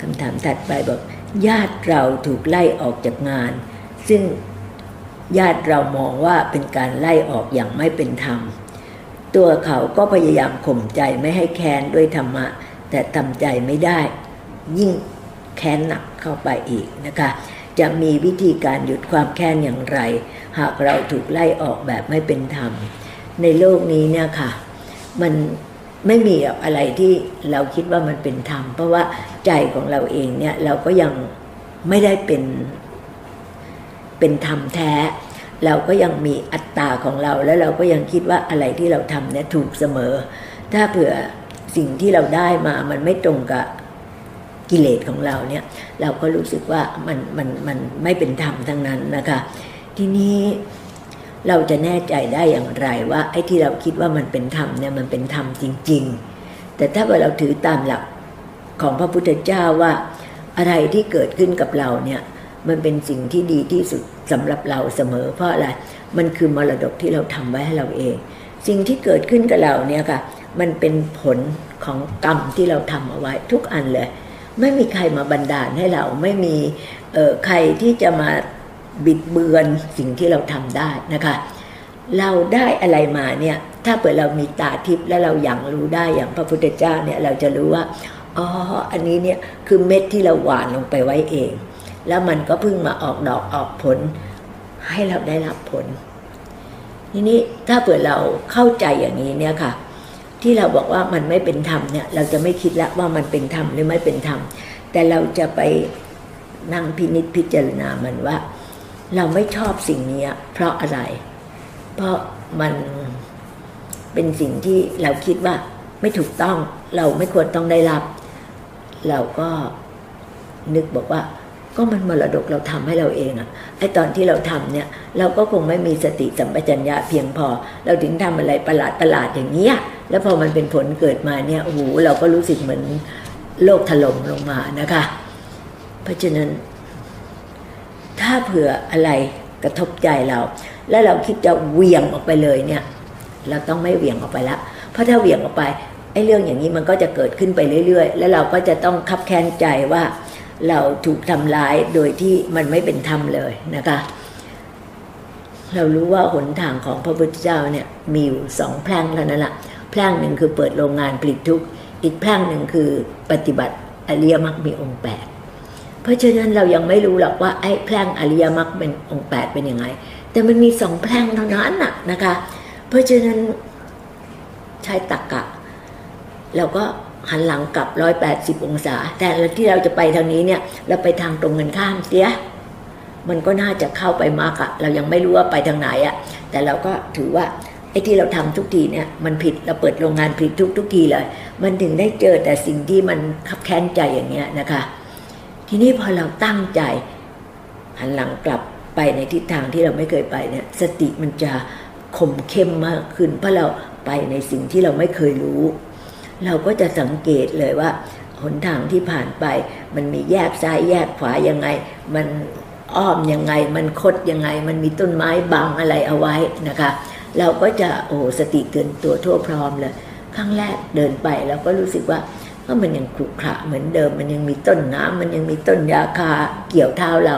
คำถามถัดไปบอก ญาติเราถูกไล่ออกจากงาน ซึ่งญาติเรามองว่าเป็นการไล่ออกอย่างไม่เป็นธรรม ตัวเขาก็พยายามข่มใจไม่ให้แค้นด้วยธรรมะ แต่ทำใจไม่ได้ ยิ่งแค้นหนักเข้าไปอีกนะคะ จะมีวิธีการหยุดความแค้นอย่างไร หากเราถูกไล่ออกแบบไม่เป็นธรรม ในโลกนี้เนี่ยค่ะ มัน ไม่มีอะไรที่เราคิดว่ามันเป็นธรรม เพราะว่าใจของเราเองเนี่ยเราก็ยังไม่ได้เป็นเป็นธรรมแท้ เราก็ยังมีอัตตาของเราแล้วเราก็ยังคิดว่าอะไรที่เราทำเนี่ยถูกเสมอ ถ้าเผื่อสิ่งที่เราได้มามันไม่ตรงกับกิเลสของเราเนี่ย เราก็รู้สึกว่ามันมันมันไม่เป็นธรรมทั้งนั้นนะคะ ทีนี้ เราจะแน่ใจได้อย่างไรว่าไอ้ที่เราคิดว่ามันเป็นธรรมเนี่ยมันเป็นธรรมจริง ๆ แต่ถ้าว่าเราถือตามหลักของพระพุทธเจ้าว่า อะไรที่เกิดขึ้นกับเราเนี่ยมันเป็นสิ่งที่ดีที่สุดสำหรับเราเสมอ เพราะอะไรมันคือมรดกที่เราทำไว้ให้เราเอง สิ่งที่เกิดขึ้นกับเราเนี่ยค่ะมันเป็นผลของกรรมที่เราทำเอาไว้ทุกอันเลย ไม่มีใครมาบันดาลให้เราไม่มีเอ่อใครที่จะมา บิดเบือนสิ่งที่เราทำได้นะคะ เราได้อะไรมาเนี่ยถ้าเปิดเรามีตาทิพย์และเราอย่างรู้ได้อย่างพระพุทธเจ้าเนี่ยเราจะรู้ว่าอ๋ออันนี้เนี่ยคือเม็ดที่เราหว่านลงไปไว้เอง แล้วมันก็เพิ่งมาออกดอกออกผล ให้เราได้รับผลทีนี้ถ้าเปิดเราเข้าใจอย่างนี้เนี่ยค่ะ ที่เราบอกว่ามันไม่เป็นธรรมเนี่ยเราจะไม่คิดแล้วว่ามันเป็นธรรมหรือไม่เป็นธรรมแต่เราจะไปนั่งพินิจพิจารณามันว่า เราไม่ชอบสิ่งนี้เพราะอะไร เพราะมันเป็นสิ่งที่เราคิดว่าไม่ถูกต้องเราไม่ควรต้องได้รับ เราก็นึกบอกว่า ก็มันมรดกเราทำให้เราเองอะไอตอนที่เราทำเนี่ย เราก็คงไม่มีสติสัมปชัญญะเพียงพอ เราถึงทำอะไรประหลาดประหลาดอย่างเงี้ยแล้วพอมันเป็นผลเกิดมาเนี่ยโอ้โหเราก็รู้สึกเหมือนโลกถล่มลงมานะคะ เพราะฉะนั้น ถ้าเผื่ออะไรกระทบใจเรา แล้วเราคิดจะเหวี่ยงออกไปเลยเนี่ย เราต้องไม่เหวี่ยงออกไปละ เพราะถ้าเหวี่ยงออกไปไอ้เรื่องอย่างนี้มันก็จะเกิดขึ้นไปเรื่อย ๆ แล้วเราก็จะต้องคับแค้นใจว่าเราถูกทำร้ายโดยที่มันไม่เป็นธรรมเลยนะคะ เรารู้ว่าหนทางของพระพุทธเจ้าเนี่ยมีอยู่สองแพร่งเท่านั้นแหละแพร่งหนึ่งคือเปิดโรงงานผลิตทุกอีกแพร่งหนึ่งคือปฏิบัติอริยมรรคมีองค์แปด เพราะฉะนั้นเรายังไม่รู้หรอกว่าไอ้แพร่งอริยมรรคเป็นองค์แปดเป็นยังไง แต่มันมีสองแพร่งเท่านั้นน่ะนะคะ เพราะฉะนั้นใช้ตักกะเราก็หันหลังกลับร้อยแปดสิบองศา แต่ที่เราจะไปทางนี้เนี่ย เราไปทางตรงกันข้ามเสียมันก็น่าจะเข้าไปมากอะเรายังไม่รู้ว่าไปทางไหนอะแต่เราก็ถือว่าไอ้ที่เราทำทุกทีเนี่ยมันผิดเราเปิดโรงงานผิดทุกทุกทีเลย มันถึงได้เจอแต่สิ่งที่มันขับแค้นใจอย่างเงี้ยนะคะ ทีนี้พอเราตั้งใจหันหลังกลับไปในทิศทางที่เราไม่เคยไปเนี่ยสติมันจะคมเข้มมากขึ้น เพราะเราไปในสิ่งที่เราไม่เคยรู้ เราก็จะสังเกตเลยว่าหนทางที่ผ่านไป มันมีแยกซ้ายแยกขวายังไง มันอ้อมยังไง มันคดยังไง มันมีต้นไม้บังอะไรเอาไว้นะคะ เราก็จะโอ้สติเตือนตัวทั่วพร้อมเลยครั้งแรกเดินไปเราก็รู้สึกว่า ก็มันยังขรุขระเหมือนเดิม มันยังมีต้นน้ำมันยังมีต้นยาคาเกี่ยวเท้าเรา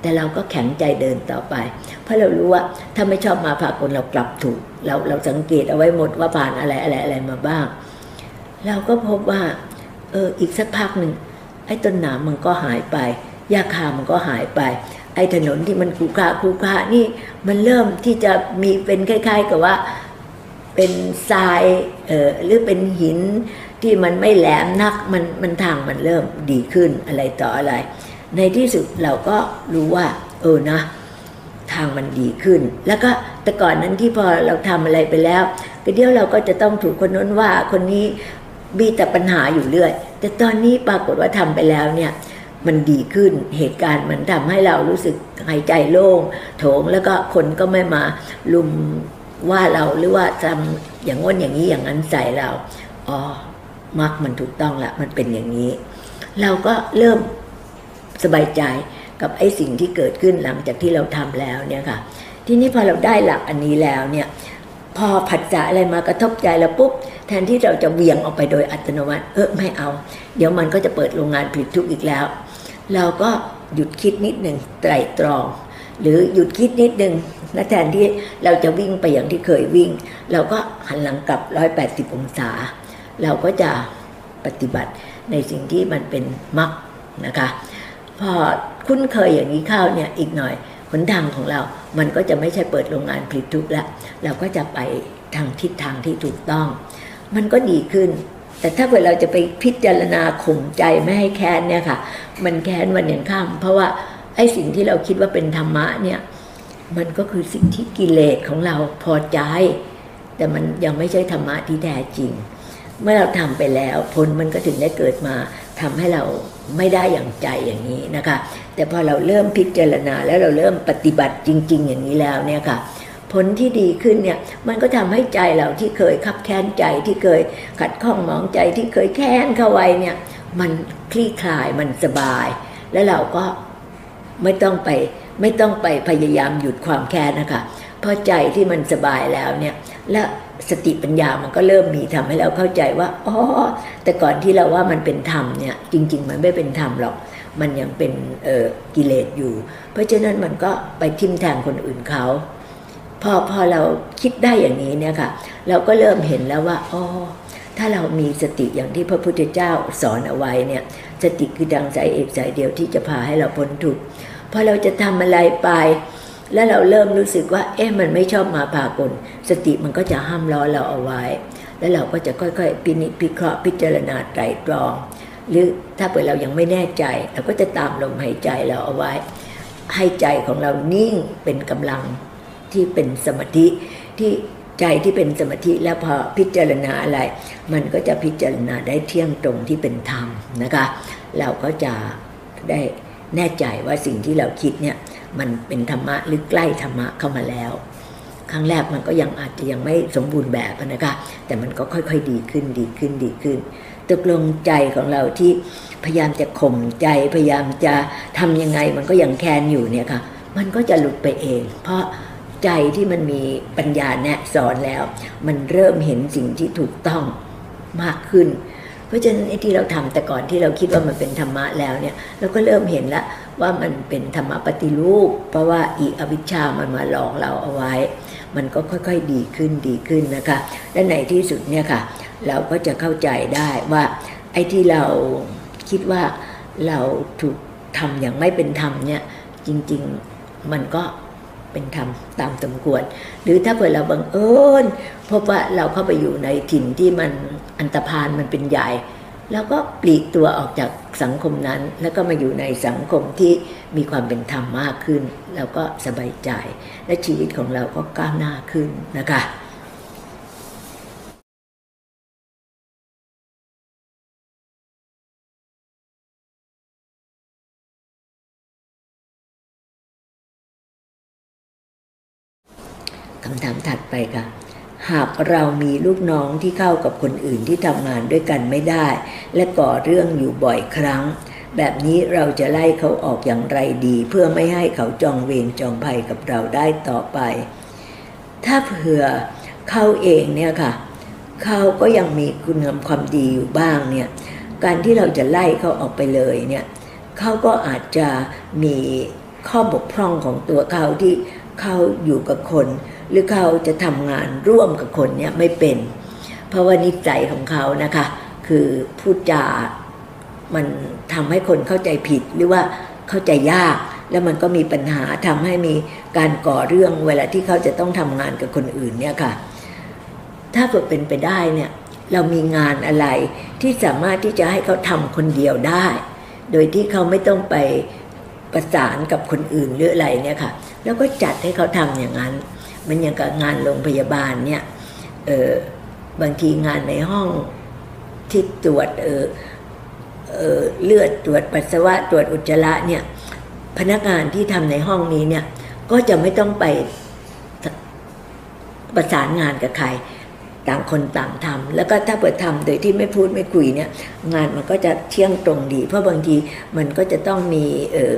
แต่เราก็แข็งใจเดินต่อไป เพราะเรารู้ว่าถ้าไม่ชอบมาพากลเรากลับถูก เราเราสังเกตเอาไว้หมดว่าผ่านอะไรอะไรอะไรมาบ้าง เราก็พบว่าเอออีกสักพักหนึ่งไอ้ต้นหนามมันก็หายไปหญ้าคามันก็หายไป ไอ้ถนนที่มันคูคาคูคานี่มันเริ่มที่จะมีเป็นคล้าย ๆ กับว่า เป็นทรายเออหรือเป็นหินที่มันไม่แหลมนักมันมันทางมันเริ่มดีขึ้นอะไรต่ออะไร ในที่สุดเราก็รู้ว่า เออนะ ทางมันดีขึ้น แล้วก็แต่ก่อนนั้นที่พอเราทำอะไรไปแล้วก็เดี๋ยวเราก็จะต้องถูกคนน้นว่าคนนี้มีแต่ปัญหาอยู่เรื่อย แต่ตอนนี้ปรากฏว่าทำไปแล้วเนี่ยมันดีขึ้นเหตุการณ์มันทำให้เรารู้สึกหายใจโล่งโถงแล้วก็คนก็ไม่มาลุม ว่าเราหรือว่าทำอย่างง้นอย่างนี้อย่างนั้นใส่เราอ๋อมักมันถูกต้องละมันเป็นอย่างนี้ เราก็เริ่มสบายใจกับไอ้สิ่งที่เกิดขึ้นหลังจากที่เราทำแล้วเนี่ยค่ะ ทีนี้พอเราได้หลักอันนี้แล้วเนี่ยพอผัสสะอะไรมากระทบใจเราปุ๊บแทนที่เราจะเวียงออกไปโดยอัตโนมัติ เออไม่เอา เดี๋ยวมันก็จะเปิดโรงงานผลิตทุกอีกแล้ว เราก็หยุดคิดนิดหนึ่งไตรตรอง หรือหยุดคิดนิดหนึ่ง และแทนที่เราจะวิ่งไปอย่างที่เคยวิ่ง เราก็หันหลังกลับ 180 องศา เราก็จะปฏิบัติในสิ่งที่มันเป็นมรรคนะคะ พอคุ้นเคยอย่างนี้เข้าเนี่ยอีกหน่อยหนทางของเรา มันก็จะไม่ใช่เปิดโรงงานผลิตทุกแล้วเราก็จะไปทางทิศทางที่ถูกต้อง มันก็ดีขึ้น แต่ถ้าเกิดเราจะไปพิจารณาข่มใจไม่ให้แค้นเนี่ยค่ะ มันแค้นวันยังข้าม เพราะว่าไอ้สิ่งที่เราคิดว่าเป็นธรรมะเนี่ย มันก็คือสิ่งที่กิเลสของเราพอใจ แต่มันยังไม่ใช่ธรรมะที่แท้จริง เมื่อเราทำไปแล้วผลมันก็ถึงได้เกิดมาทำให้เราไม่ได้อย่างใจอย่างนี้นะคะ แต่พอเราเริ่มพิจารณาแล้วเราเริ่มปฏิบัติจริง ๆ อย่างนี้แล้วเนี่ยค่ะผลที่ดีขึ้นเนี่ยมันก็ทำให้ใจเราที่เคยคับแค้นใจที่เคยขัดข้องหมองใจที่เคยแค้นเข้าไว้เนี่ยมันคลี่คลายมันสบาย แล้วเราก็ไม่ต้องไป ไม่ต้องไปพยายามหยุดความแค้นนะคะเพราะใจที่มันสบายแล้วเนี่ยและสติปัญญามันก็เริ่มมีทำให้เราเข้าใจว่าอ๋อแต่ก่อนที่เราว่ามันเป็นธรรมเนี่ยจริง ๆ มันไม่เป็นธรรมหรอก มันยังเป็นกิเลสอยู่ เพราะฉะนั้นมันก็ไปทิมแทงคนอื่นเขาพอพอเราคิดได้อย่างนี้เนี่ยค่ะ เราก็เริ่มเห็นแล้วว่าอ๋อถ้าเรามีสติอย่างที่พระพุทธเจ้าสอนเอาไว้เนี่ยสติคือดังสายเอกสายเดียวที่จะพาให้เราพ้นทุกข์ อเราจะทำอะไรไป แล้วเราเริ่มรู้สึกว่า เอ๊ะมันไม่ชอบมาพากลสติมันก็จะห้ามล้อเราเอาไว้ แล้วเราก็จะค่อยๆ พินิจพิเคราะห์พิจารณาไตรตรอง หรือถ้าเปิดเรายังไม่แน่ใจ เราก็จะตามลมหายใจเราเอาไว้ ให้ใจของเรานิ่งเป็นกำลังที่เป็นสมาธิที่ใจที่เป็นสมาธิแล้วพอพิจารณาอะไร มันก็จะพิจารณาได้เที่ยงตรงที่เป็นธรรมนะคะ เราก็จะได้ แน่ใจว่าสิ่งที่เราคิดเนี่ยมันเป็นธรรมะหรือใกล้ธรรมะเข้ามาแล้ว ครั้งแรกมันก็ยังอาจจะยังไม่สมบูรณ์แบบนะคะ แต่มันก็ค่อยๆดีขึ้นดีขึ้นดีขึ้นตกลงใจของเราที่พยายามจะข่มใจพยายามจะทำยังไงมันก็ยังแคนอยู่เนี่ยค่ะ มันก็จะหลุดไปเอง เพราะใจที่มันมีปัญญาแนะสอนแล้ว มันเริ่มเห็นสิ่งที่ถูกต้องมากขึ้น เพราะฉะนั้นไอ้ที่เราทำแต่ก่อนที่เราคิดว่ามันเป็นธรรมะแล้วเนี่ยเราก็เริ่มเห็นแล้วว่ามันเป็นธรรมะปฏิรูป เพราะว่าอีอวิชชามันมาหลอกเราเอาไว้ มันก็ค่อยๆดีขึ้นดีขึ้นนะคะและในที่สุดเนี่ยค่ะ เราก็จะเข้าใจได้ว่าไอ้ที่เราคิดว่าเราถูกทำอย่างไม่เป็นธรรมเนี่ยจริง ๆมันก็ เป็นธรรมตามสมควร หรือถ้าเผื่อเราบังเอิญพบว่าเราเข้าไปอยู่ในถิ่นที่มันอันตรพานมันเป็นใหญ่เราก็ปลีกตัวออกจากสังคมนั้น แล้วก็มาอยู่ในสังคมที่มีความเป็นธรรมมากขึ้น แล้วก็สบายใจ และชีวิตของเราก็ก้าวหน้าขึ้นนะคะ ค่ะ หากเรามีลูกน้องที่เข้ากับคนอื่นที่ทำงานด้วยกันไม่ได้ และก่อเรื่องอยู่บ่อยครั้ง แบบนี้เราจะไล่เขาออกอย่างไรดี เพื่อไม่ให้เขาจองเวรจองภัยกับเราได้ต่อไป ถ้าเผื่อเขาเองเนี่ยค่ะเขาก็ยังมีคุณงามความดีอยู่บ้างเนี่ยการที่เราจะไล่เขาออกไปเลยเนี่ยเขาก็อาจจะมีข้อบกพร่องของตัวเขาที่เขาอยู่กับคน หรือเขาจะทำงานร่วมกับคนเนี่ยไม่เป็น เพราะว่านิสัยของเขานะคะ คือพูดจามันทำให้คนเข้าใจผิดหรือว่าเข้าใจยาก แล้วมันก็มีปัญหาทำให้มีการก่อเรื่องเวลาที่เขาจะต้องทำงานกับคนอื่นเนี่ยค่ะ ถ้าเกิดเป็นไปได้เนี่ยเรามีงานอะไรที่สามารถที่จะให้เขาทำคนเดียวได้ โดยที่เขาไม่ต้องไปประสานกับคนอื่นหรืออะไรเนี่ยค่ะ แล้วก็จัดให้เขาทำอย่างนั้น มันอย่างกับงานโรงพยาบาลเนี่ยเออบางทีงานในห้องที่ตรวจเออเออเลือดตรวจปัสสาวะตรวจอุจจาระเนี่ยพนักงานที่ทำในห้องนี้เนี่ยก็จะไม่ต้องไปประสานงานกับใครต่างคนต่างทำแล้วก็ถ้าเปิดทำโดยที่ไม่พูดไม่คุยเนี่ยงานมันก็จะเที่ยงตรงดี เพราะบางทีมันก็จะต้องมีเออออ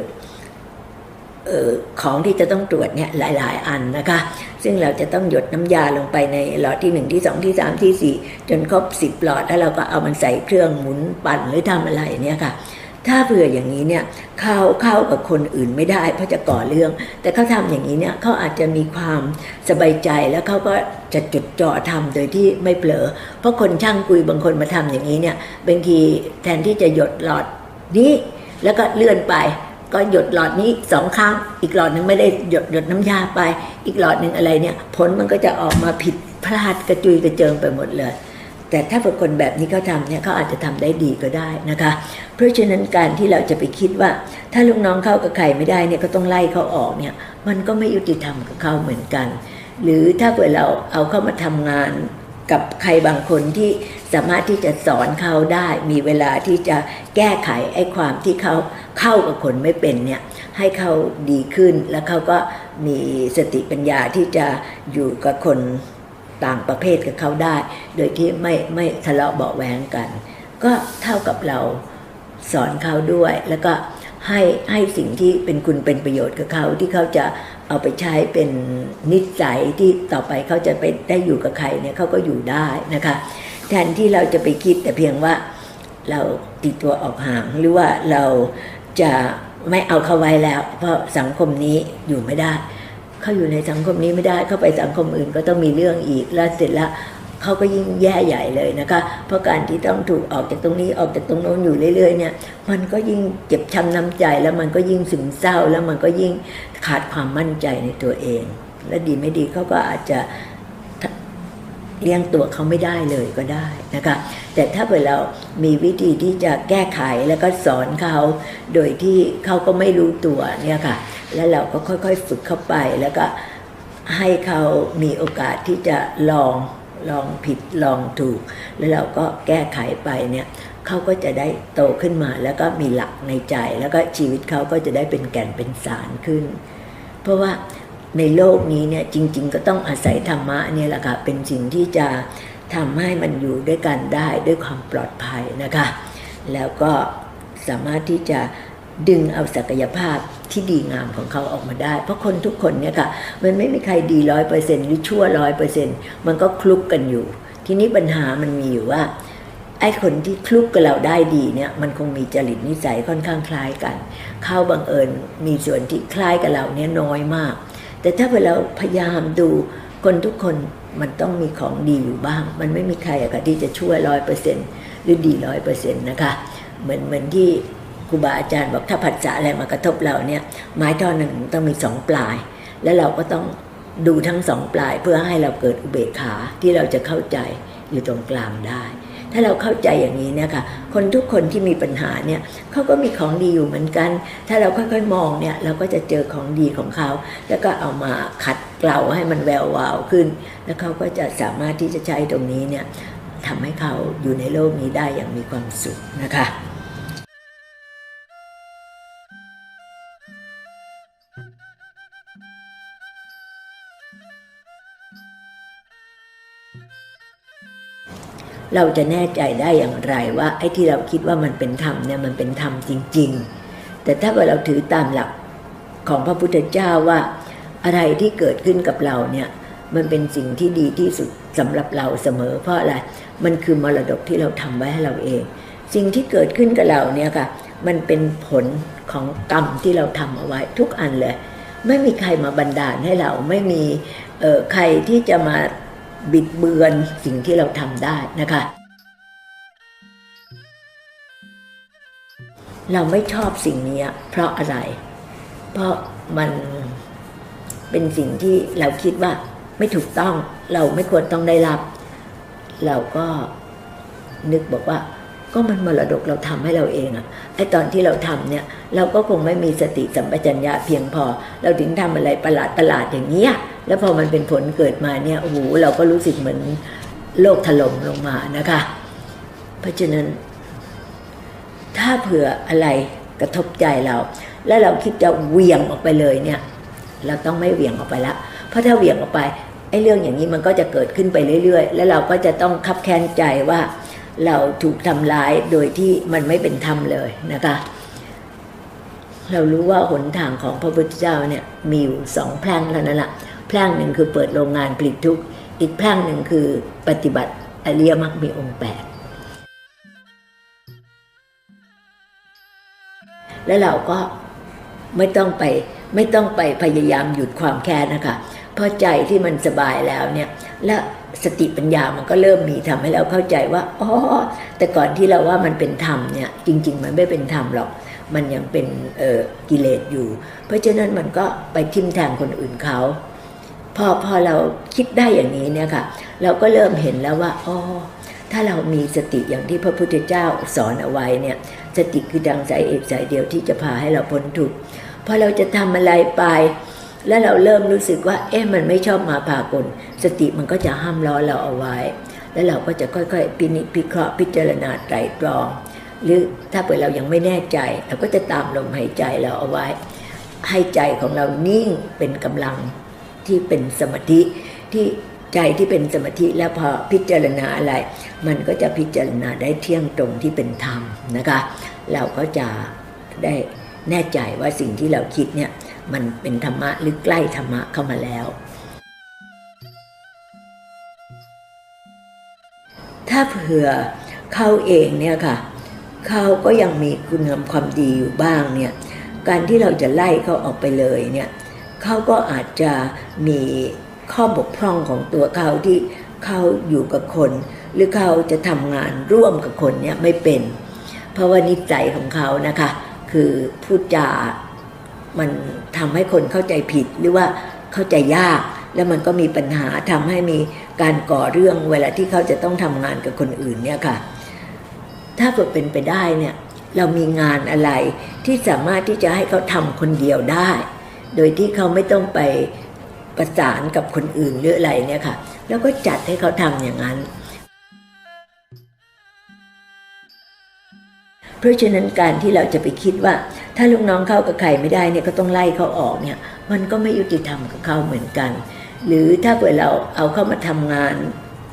ของที่จะต้องตรวจเนี่ยหลาย ๆ อันนะคะ ซึ่งเราจะต้องหยดน้ำยาลงไปในหลอดที่หนึ่งที่สองที่สามที่สี่จนครบสิบหลอดแล้วเราก็เอามันใส่เครื่องหมุนปั่นหรือทำอะไรเนี่ยค่ะถ้าเผื่ออย่างนี้เนี่ยเข้าเข้ากับคนอื่นไม่ได้เพราะจะก่อเรื่อง แต่เขาทำอย่างนี้เนี่ยเขาอาจจะมีความสบายใจแล้วเขาก็จะจดจ่อทำโดยที่ไม่เผลอ เพราะคนช่างกุยบางคนมาทำอย่างนี้เนี่ยบางทีแทนที่จะหยดหลอดนี้แล้วก็เลื่อนไป ก็หยดหลอดนี้สองครั้งอีกหลอดหนึ่งไม่ได้หยดหยดน้ำยาไป อีกหลอดหนึ่งอะไรเนี่ย ผลมันก็จะออกมาผิดพลาดกระจุยกระเจิงไปหมดเลย แต่ถ้าเป็นคนแบบนี้เขาทำเนี่ยเขาอาจจะทำได้ดีก็ได้นะคะ เพราะฉะนั้นการที่เราจะไปคิดว่า ถ้าลูกน้องเข้ากับใครไม่ได้เนี่ยก็ต้องไล่เขาออกเนี่ย มันก็ไม่ยุติธรรมกับเขาเหมือนกัน หรือถ้าเผื่อเราเอาเข้ามาทำงานกับใครบางคนที่ สามารถที่จะสอนเขาได้มีเวลาที่จะแก้ไขไอ้ความที่เขาเข้ากับคนไม่เป็นเนี่ยให้เขาดีขึ้นแล้วเขาก็มีสติปัญญาที่จะอยู่กับคนต่างประเภทกับเขาได้ โดยที่ไม่ไม่ทะเลาะเบาะแวงกัน ก็เท่ากับเราสอนเขาด้วย แล้วก็ให้ให้สิ่งที่เป็นคุณเป็นประโยชน์กับเขาที่เขาจะเอาไปใช้เป็นนิสัยที่ต่อไปเขาจะไปได้อยู่กับใครเนี่ยเขาก็อยู่ได้นะคะ แทนที่เราจะไปคิดแต่เพียงว่าเราตีตัวออกห่างหรือว่าเราจะไม่เอาเขาไว้แล้ว เพราะสังคมนี้อยู่ไม่ได้ เขาอยู่ในสังคมนี้ไม่ได้ เข้าไปสังคมอื่นก็ต้องมีเรื่องอีกแล้วเสร็จแล้วเขาก็ยิ่งแย่ใหญ่เลยนะคะ เพราะการที่ต้องถูกออกจากตรงนี้ออกจากตรงโน้นอยู่เรื่อยๆเนี่ย มันก็ยิ่งเจ็บช้ำน้ำใจแล้วมันก็ยิ่งซึมเศร้าแล้วมันก็ยิ่งขาดความมั่นใจในตัวเอง และดีไม่ดีเขาก็อาจจะ เลี้ยงตัวเขาไม่ได้เลยก็ได้นะคะแต่ถ้าเกิดเรามีวิธีที่จะแก้ไขแล้วก็สอนเขา โดยที่เขาก็ไม่รู้ตัวเนี่ยค่ะ แล้วเราก็ค่อยๆฝึกเข้าไปแล้วก็ให้เขามีโอกาสที่จะลองลองผิดลองถูก แล้วเราก็แก้ไขไปเนี่ยเขาก็จะได้โตขึ้นมาแล้วก็มีหลักในใจ แล้วก็ชีวิตเขาก็จะได้เป็นแก่นเป็นสารขึ้น เพราะว่า ในโลกนี้เนี่ยจริง ๆ ก็ต้องอาศัยธรรมะเนี่ยแหละค่ะเป็นสิ่งที่จะทำให้มันอยู่ด้วยกันได้ด้วยความปลอดภัยนะคะ แล้วก็สามารถที่จะดึงเอาศักยภาพที่ดีงามของเขาออกมาได้ เพราะคนทุกคนเนี่ยค่ะมันไม่มีใครดีร้อยเปอร์เซ็นต์หรือชั่วร้อยเปอร์เซ็นต์มันก็คลุกกันอยู่ ทีนี้ปัญหามันมีอยู่ว่าไอ้คนที่คลุกกับเราได้ดีเนี่ยมันคงมีจริตนิสัยค่อนข้างคล้ายกัน เข้าบังเอิญมีส่วนที่คล้ายกับเราเนี่ยน้อยมาก แต่ถ้าเราพยายามดูคนทุกคนมันต้องมีของดีอยู่บ้าง มันไม่มีใครอะค่ะที่จะช่วยร้อยเปอร์เซ็นต์หรือดีร้อยเปอร์เซ็นต์นะคะเหมือนเหมือนที่ครูบาอาจารย์บอกถ้าผัสสะอะไรมากระทบเราเนี่ยไม้ท่อนหนึ่งต้องมีสองปลาย แล้วเราก็ต้องดูทั้งสองปลายเพื่อให้เราเกิดอุเบกขาที่เราจะเข้าใจอยู่ตรงกลางได้ ถ้าเราเข้าใจอย่างนี้เนี่ยค่ะ คนทุกคนที่มีปัญหาเนี่ยเขาก็มีของดีอยู่เหมือนกัน ถ้าเราค่อยๆมองเนี่ยเราก็จะเจอของดีของเขา แล้วก็เอามาขัดเกลาให้มันแวววาวขึ้น แล้วเขาก็จะสามารถที่จะใช้ตรงนี้เนี่ยทำให้เขาอยู่ในโลกนี้ได้อย่างมีความสุขนะคะ เราจะแน่ใจได้อย่างไรว่าไอ้ที่เราคิดว่ามันเป็นธรรมเนี่ยมันเป็นธรรมจริง ๆ แต่ถ้าว่าเราถือตามหลักของพระพุทธเจ้าว่าอะไรที่เกิดขึ้นกับเราเนี่ยมันเป็นสิ่งที่ดีที่สุดสำหรับเราเสมอ เพราะอะไรมันคือมรดกที่เราทำไว้ให้เราเอง สิ่งที่เกิดขึ้นกับเราเนี่ยค่ะมันเป็นผลของกรรมที่เราทำเอาไว้ทุกอันเลย ไม่มีใครมาบันดาลให้เราไม่มีใครที่จะมา บิดเบือนสิ่งที่เราทำได้นะคะ เราไม่ชอบสิ่งนี้เพราะอะไร เพราะมันเป็นสิ่งที่เราคิดว่าไม่ถูกต้องเราไม่ควรต้องได้รับ เราก็นึกบอกว่า ก็มันมรดกเราทำให้เราเองอะไอตอนที่เราทำเนี่ย เราก็คงไม่มีสติสัมปชัญญะเพียงพอ เราถึงทำอะไรประหลาดประหลาดอย่างเงี้ยแล้วพอมันเป็นผลเกิดมาเนี่ยโอ้โหเราก็รู้สึกเหมือนโลกถล่มลงมานะคะ เพราะฉะนั้น ถ้าเผื่ออะไรกระทบใจเรา แล้วเราคิดจะเวียงออกไปเลยเนี่ย เราต้องไม่เวียงออกไปละ เพราะถ้าเวียงออกไปไอ้เรื่องอย่างนี้มันก็จะเกิดขึ้นไปเรื่อย ๆ แล้วเราก็จะต้องคับแค้นใจว่า เราถูกทำร้ายโดยที่มันไม่เป็นธรรมเลยนะคะ เรารู้ว่าหนทางของพระพุทธเจ้าเนี่ยมีอยู่สองแพร่งเท่านั้นแหละแพร่งหนึ่งคือเปิดโรงงานผลิตทุกอีกแพร่งหนึ่งคือปฏิบัติอริยมรรคมีองค์แปดแล้วเราก็ไม่ต้องไปไม่ต้องไปพยายามหยุดความแค้นนะคะเพราะใจที่มันสบายแล้วเนี่ย และ สติปัญญามันก็เริ่มมีทำให้เราเข้าใจว่าอ๋อแต่ก่อนที่เราว่ามันเป็นธรรมเนี่ยจริง ๆ มันไม่เป็นธรรมหรอก มันยังเป็นกิเลสอยู่ เพราะฉะนั้นมันก็ไปทิ่มแทงคนอื่นเขาพอพอเราคิดได้อย่างนี้เนี่ยค่ะ เราก็เริ่มเห็นแล้วว่าอ๋อถ้าเรามีสติอย่างที่พระพุทธเจ้าสอนเอาไว้เนี่ยสติคือดังสายเอกสายเดียวที่จะพาให้เราพ้นทุกข์พอเราจะทำอะไรไป แล้วเราเริ่มรู้สึกว่า เอ๊ะมันไม่ชอบมาพากลสติมันก็จะห้ามล้อเราเอาไว้ แล้วเราก็จะค่อยๆ พินิจพิเคราะห์พิจารณาไตรตรอง หรือถ้าเปิดเรายังไม่แน่ใจ เราก็จะตามลมหายใจเราเอาไว้ ให้ใจของเรานิ่งเป็นกำลังที่เป็นสมาธิที่ใจที่เป็นสมาธิแล้วพอพิจารณาอะไร มันก็จะพิจารณาได้เที่ยงตรงที่เป็นธรรมนะคะ เราก็จะได้แน่ใจว่าสิ่งที่เราคิดเนี่ย มันเป็นธรรมะหรือใกล้ธรรมะเข้ามาแล้ว ถ้าเผื่อเขาเองเนี่ยค่ะเขาก็ยังมีคุณงามความดีอยู่บ้างเนี่ยการที่เราจะไล่เขาออกไปเลยเนี่ยเขาก็อาจจะมีข้อบกพร่องของตัวเขาที่เขาอยู่กับคน หรือเขาจะทำงานร่วมกับคนเนี่ยไม่เป็น เพราะว่านิสัยของเขานะคะ คือพูดจา มันทำให้คนเข้าใจผิดหรือว่าเข้าใจยาก แล้วมันก็มีปัญหาทำให้มีการก่อเรื่องเวลาที่เขาจะต้องทำงานกับคนอื่นเนี่ยค่ะ ถ้าเกิดเป็นไปได้เนี่ยเรามีงานอะไรที่สามารถที่จะให้เขาทำคนเดียวได้ โดยที่เขาไม่ต้องไปประสานกับคนอื่นหรืออะไรเนี่ยค่ะ แล้วก็จัดให้เขาทำอย่างนั้น เพราะฉะนั้นการที่เราจะไปคิดว่า ถ้าลูกน้องเข้ากับใครไม่ได้เนี่ยก็ต้องไล่เขาออกเนี่ยมันก็ไม่ยุติธรรมกับเขาเหมือนกัน หรือถ้าเกิดเราเอาเข้ามาทำงาน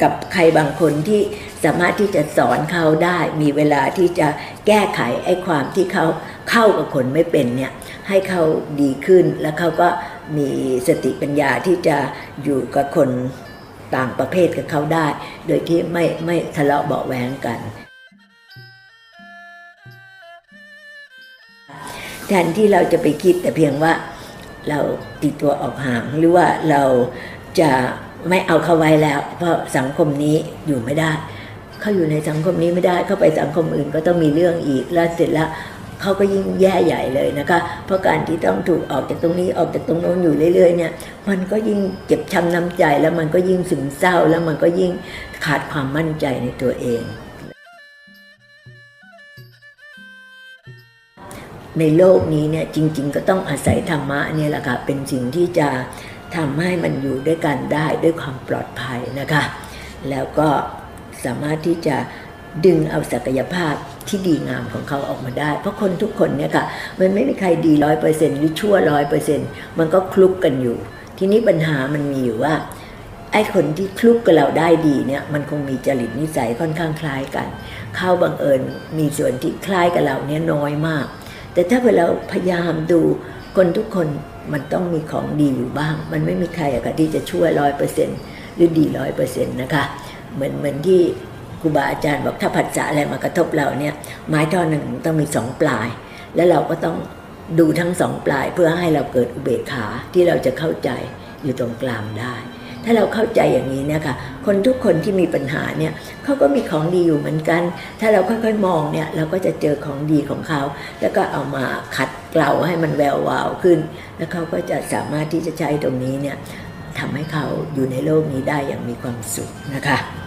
กับใครบางคนที่สามารถที่จะสอนเขาได้ มีเวลาที่จะแก้ไขไอ้ความที่เขาเข้ากับคนไม่เป็นเนี่ยให้เขาดีขึ้นแล้วเขาก็มีสติปัญญาที่จะอยู่กับคนต่างประเภทกับเขาได้ โดยที่ไม่ไม่ทะเลาะเบาแหวงกัน แทนที่เราจะไปคิดแต่เพียงว่าเราติดตัวออกห่างหรือว่าเราจะไม่เอาเขาไว้แล้ว เพราะสังคมนี้อยู่ไม่ได้ เขาอยู่ในสังคมนี้ไม่ได้เข้าไปสังคมอื่นก็ต้องมีเรื่องอีกแล้วเสร็จแล้วเขาก็ยิ่งแย่ใหญ่เลยนะคะ เพราะการที่ต้องถูกออกจากตรงนี้ออกจากตรงโน้นอยู่เรื่อยๆเนี่ย มันก็ยิ่งเจ็บช้ำน้ำใจแล้วมันก็ยิ่งซึมเศร้าแล้วมันก็ยิ่งขาดความมั่นใจในตัวเอง ในโลกนี้เนี่ยจริง ๆ ก็ต้องอาศัยธรรมะเนี่ยแหละค่ะเป็นสิ่งที่จะทำให้มันอยู่ด้วยกันได้ด้วยความปลอดภัยนะคะ แล้วก็สามารถที่จะดึงเอาศักยภาพที่ดีงามของเขาออกมาได้ เพราะคนทุกคนเนี่ยค่ะมันไม่มีใครดีร้อยเปอร์เซ็นต์หรือชั่วร้อยเปอร์เซ็นต์มันก็คลุกกันอยู่ ทีนี้ปัญหามันมีอยู่ว่าไอ้คนที่คลุกกับเราได้ดีเนี่ยมันคงมีจริตนิสัยค่อนข้างคล้ายกัน เข้าบังเอิญมีส่วนที่คล้ายกับเราเนี่ยน้อยมาก แต่ถ้าเราพยายามดูคนทุกคนมันต้องมีของดีอยู่บ้าง มันไม่มีใครอะค่ะที่จะช่วยร้อยเปอร์เซ็นต์หรือดีร้อยเปอร์เซ็นต์นะคะ เหมือนเหมือนที่ครูบาอาจารย์บอกถ้าผัสสะอะไรมากระทบเราเนี่ยไม้ท่อนหนึ่งต้องมีสองปลาย แล้วเราก็ต้องดูทั้งสองปลายเพื่อให้เราเกิดอุเบกขาที่เราจะเข้าใจอยู่ตรงกลางได้ ถ้าเราเข้าใจอย่างนี้เนี่ยค่ะคนทุกคนที่มีปัญหาเนี่ยเขาก็มีของดีอยู่เหมือนกัน ถ้าเราค่อยๆมองเนี่ยเราก็จะเจอของดีของเขา แล้วก็เอามาขัดเกลาให้มันแวววาวขึ้น แล้วเขาก็จะสามารถที่จะใช้ตรงนี้เนี่ยทำให้เขาอยู่ในโลกนี้ได้อย่างมีความสุขนะคะ